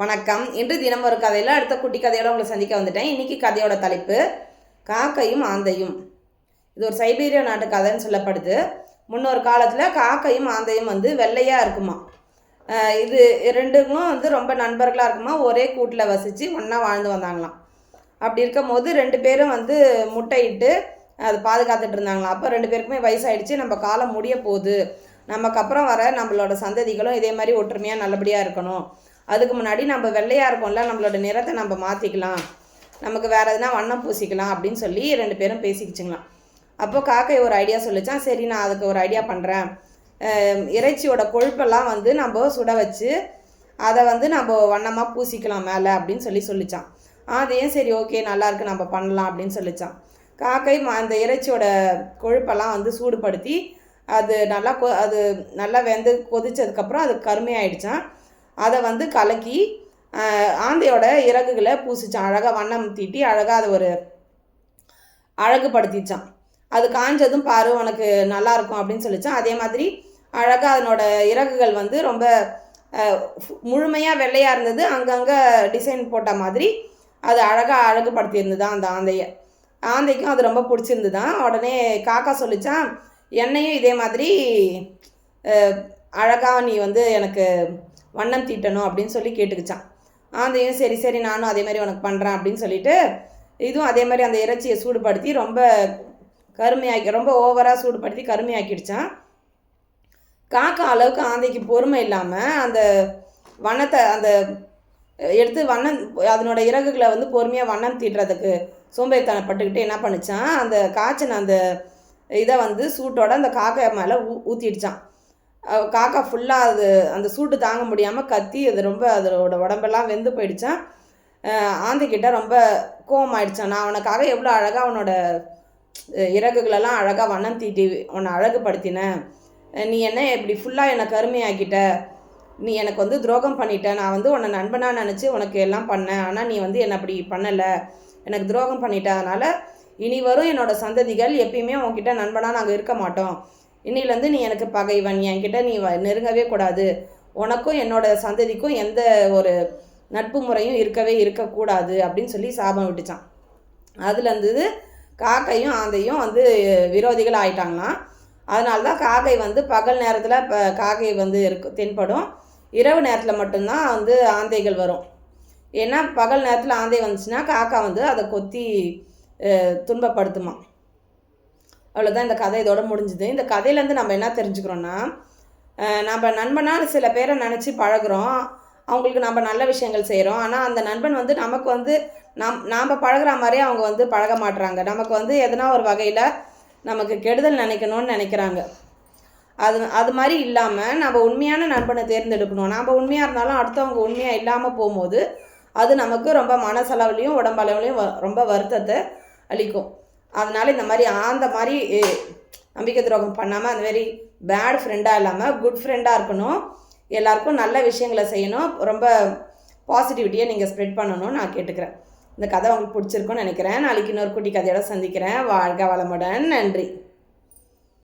வணக்கம். இன்று தினம் ஒரு கதையில் அடுத்த குட்டி கதையோட உங்களை சந்திக்க வந்துட்டேன். இன்னைக்கு கதையோட தலைப்பு காக்கையும் ஆந்தையும். இது ஒரு சைபீரியா நாட்டு கதைன்னு சொல்லப்படுது. முன்னொரு காலத்தில் காக்கையும் ஆந்தையும் வந்து வெள்ளையாக இருக்குமா? இது ரெண்டுங்களும் வந்து ரொம்ப நண்பர்களாக இருக்குமா? ஒரே கூட்டில் வசித்து ஒன்றா வாழ்ந்து வந்தாங்களாம். அப்படி இருக்கும் போது ரெண்டு பேரும் வந்து முட்டையிட்டு அது பாதுகாத்துட்டு இருந்தாங்களாம். அப்போ ரெண்டு பேருக்குமே வயசாயிடுச்சு. நம்ம காலம் முடிய போகுது. நமக்கு அப்புறம் வர நம்மளோட சந்ததிகளும் இதே மாதிரி ஒற்றுமையாக நல்லபடியாக இருக்கணும். அதுக்கு முன்னாடி நம்ம வெள்ளையாக இருக்கோம்ல நம்மளோட நிறத்தை நம்ம மாற்றிக்கலாம் நமக்கு வேறு எதுனா வண்ணம் பூசிக்கலாம் அப்படின்னு சொல்லி ரெண்டு பேரும் பேசிக்கிச்சுங்களாம். அப்போது காக்கை ஒரு ஐடியா சொல்லிச்சான். சரி நான் அதுக்கு ஒரு ஐடியா பண்ணுறேன் இறைச்சியோட கொழுப்பெல்லாம் வந்து நம்ம சுட வச்சு அதை வந்து நம்ம வண்ணமாக பூசிக்கலாம் மேலே அப்படின்னு சொல்லி சொல்லிச்சான். அதையும் சரி ஓகே நல்லாயிருக்கு நம்ம பண்ணலாம் அப்படின்னு சொல்லிச்சான். காக்கை அந்த இறைச்சியோட கொழுப்பெல்லாம் வந்து சூடுபடுத்தி அது நல்லா கொ அது நல்லா வெந்து கொதிச்சதுக்கப்புறம் அது கருமையாயிடுச்சான் அதை வந்து கலக்கி ஆந்தையோட இறகுகளை பூசிச்சான். அழகாக வண்ணம் தீட்டி அழகாக அதை ஒரு அழகுபடுத்திச்சான். அது காஞ்சதும் பாரு உனக்கு நல்லா இருக்கும் அப்படின்னு சொல்லிச்சான். அதே மாதிரி அழகாக அதனோட இறகுகள் வந்து ரொம்ப முழுமையாக வெள்ளையாக இருந்தது. அங்கங்கே டிசைன் போட்ட மாதிரி அது அழகாக அழகுபடுத்தியிருந்துதான் அந்த ஆந்தையை. ஆந்தைக்கும் அது ரொம்ப பிடிச்சிருந்துதான் உடனே காக்கா சொல்லிச்சான் என்னையும் இதே மாதிரி அழகாக நீ வந்து எனக்கு வண்ணம் தீட்டணும் அப்படின்னு சொல்லி கேட்டுக்கிச்சான் ஆந்தையும் சரி சரி நானும் அதே மாதிரி உனக்கு பண்ணுறேன் அப்படின்னு சொல்லிட்டு இதுவும் அதே மாதிரி அந்த இறைச்சியை சூடுபடுத்தி ரொம்ப கருமையாக்கி ரொம்ப ஓவராக சூடுபடுத்தி கருமையாக்கிடுச்சான் காக்கா அளவுக்கு ஆந்தைக்கு பொறுமை இல்லாமல் அந்த வண்ணத்தை அந்த எடுத்து வண்ணம் அதனோட இறகுகளை வந்து பொறுமையாக வண்ணம் தீட்டுறதுக்கு சோம்பேறித்தனப்பட்டுக்கிட்டு என்ன பண்ணிச்சான் அந்த காய்ச்சின அந்த இதை வந்து சூட்டோட அந்த காக்கா மேலே ஊ ஊற்றிடுச்சான் காக்கா ஃபுல்லாக அது அந்த சூட்டு தாங்க முடியாமல் கத்தி அது ரொம்ப அதோட உடம்பெல்லாம் வெந்து போயிடுச்சான் ஆந்திக்கிட்ட ஆந்தைக்கிட்ட ரொம்ப கோவம் ஆயிடுச்சான் நான் அவனுக்காக எவ்வளோ அழகாக அவனோட இறகுகளெல்லாம் அழகாக வண்ணம் தீட்டி உன்னை அழகுபடுத்தினேன். நீ என்ன இப்படி ஃபுல்லாக என்னை கருமையாக்கிட்ட? நீ எனக்கு வந்து துரோகம் பண்ணிட்ட. நான் வந்து உன்னை நண்பனாக நினச்சி உனக்கு எல்லாம் பண்ணேன். ஆனால் நீ வந்து என்னை அப்படி பண்ணலை. எனக்கு துரோகம் பண்ணிட்ட. அதனால் இனி வரும் என்னோட சந்ததிகள் எப்பயுமே உன்கிட்ட நண்பனாக நாங்கள் இருக்க மாட்டோம். இன்னிலேருந்து நீ எனக்கு பகைவன். என்கிட்ட நீ வ- நெருங்கவே கூடாது. உனக்கும் என்னோட சந்ததிக்கும் எந்த ஒரு நட்பு முறையும் இருக்கவே இருக்கக்கூடாது அப்படின்னு சொல்லி சாபம் விட்டுச்சான். அதுலேருந்து காக்கையும் ஆந்தையும் வந்து விரோதிகள் ஆயிட்டாங்களாம். அதனால தான் காகை வந்து பகல் நேரத்தில் இப்போ காகை வந்து இருக்கு தென்படும். இரவு நேரத்தில் மட்டும்தான் வந்து ஆந்தைகள் வரும். ஏன்னா பகல் நேரத்தில் ஆந்தை வந்துச்சுன்னா காக்கா வந்து அதை கொத்தி துன்பப்படுத்துமா அவ்வளோதான் இந்த கதை இதோட முடிஞ்சுது. இந்த கதையிலேருந்து நம்ம என்ன தெரிஞ்சுக்கிறோன்னா நம்ம நண்பனாக சில பேரை நினச்சி பழகுறோம். அவங்களுக்கு நம்ம நல்ல விஷயங்கள் செய்கிறோம் ஆனால் அந்த நண்பன் வந்து நமக்கு வந்து நாம் நாம் பழகிற மாதிரியே அவங்க வந்து பழக மாட்றாங்க. நமக்கு வந்து எதனா ஒரு வகையில் நமக்கு கெடுதல் நினைக்கணும்னு நினைக்கிறாங்க. அது அது மாதிரி இல்லாமல் நம்ம உண்மையான நண்பனை தேர்ந்தெடுக்கணும். நாம் உண்மையாக இருந்தாலும் அடுத்தவங்க உண்மையாக இல்லாமல் போகும்போது அது நமக்கு ரொம்ப மனசளவுலையும் உடம்பளவுலையும் வ- ரொம்ப வருத்தத்தை அளிக்கும். அதனால் இந்த மாதிரி ஆந்த மாதிரி நம்பிக்கை துரோகம் பண்ணாமல் அந்த மாதிரி பேட் ஃப்ரெண்டாக இல்லாமல் குட் ஃப்ரெண்டாக இருக்கணும். எல்லாருக்கும் நல்ல விஷயங்களை செய்யணும். ரொம்ப பாசிட்டிவிட்டியை நீங்கள் ஸ்ப்ரெட் பண்ணணும்னு நான் கேட்டுக்கிறேன். இந்த கதை உங்களுக்கு பிடிச்சிருக்கும்னு நினைக்கிறேன். நாளைக்கு இன்னொரு குட்டி கதையோட சந்திக்கிறேன். வாழ்க வளமுடன். நன்றி.